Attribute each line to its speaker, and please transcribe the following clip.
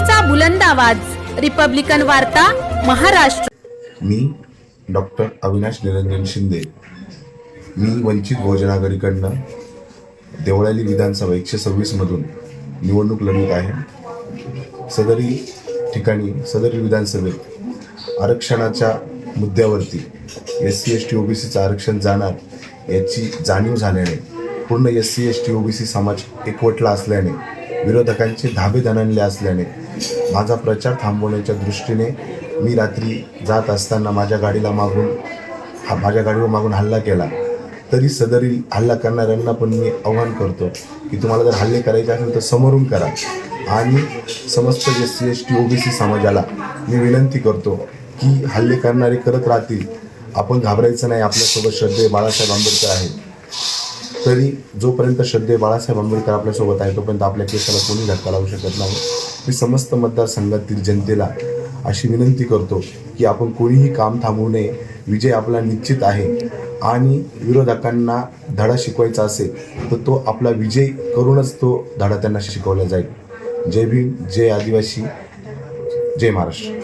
Speaker 1: लोकशाहीचा बुलंद आवाज. रिपब्लिकन वार्ता महाराष्ट्र.
Speaker 2: मी डॉक्टर अविनाश निरंजन शिंदे. मी वंचित बहुजन आघाडीकडनं देवळाली विधानसभा एकशे सव्वीसमधून निवडणूक लढवत आहे. सदरी ठिकाणी सदरी विधानसभेत आरक्षणाच्या मुद्द्यावरती एस सी एस टी ओबीसीचं आरक्षण जाणार याची जाणीव झाल्याने पूर्ण S C S T OBC समाज एकवटला असल्याने विरोधकांचे धाबे दणणले असल्याने माझा प्रचार थांबवण्याच्या दृष्टीने मी रात्री जात असताना माझ्या गाडीला मागून हा माझ्या गाडीवर मागून हल्ला केला. तरी सदरील हल्ला करणाऱ्यांना पण मी आव्हान करतो की तुम्हाला जर हल्ले करायचे असेल तर समोरून करा. आणि समस्त S C S T O B C समाजाला मी विनंती करतो की हल्ले करणारे करत राहतील. आपण घाबरायचं नाही आपल्यासोबत श्रद्धे बाळासाहेब आंबेडकर आहेत. तरी जोपर्यंत श्रद्धे बाळासाहेब आंबेडकर आपल्यासोबत आहे तोपर्यंत आपल्या केसाला कोणी धक्का लावू शकत नाही. मी समस्त मतदारसंघातील जनतेला अशी विनंती करतो की आपण कोणीही काम थांबवू नये. विजय आपला निश्चित आहे. आणि विरोधकांना धडा शिकवायचा असेल तर तो आपला विजय करूनच तो धडा त्यांना शिकवला जाईल. जय भीम जय आदिवासी जय महाराष्ट्र.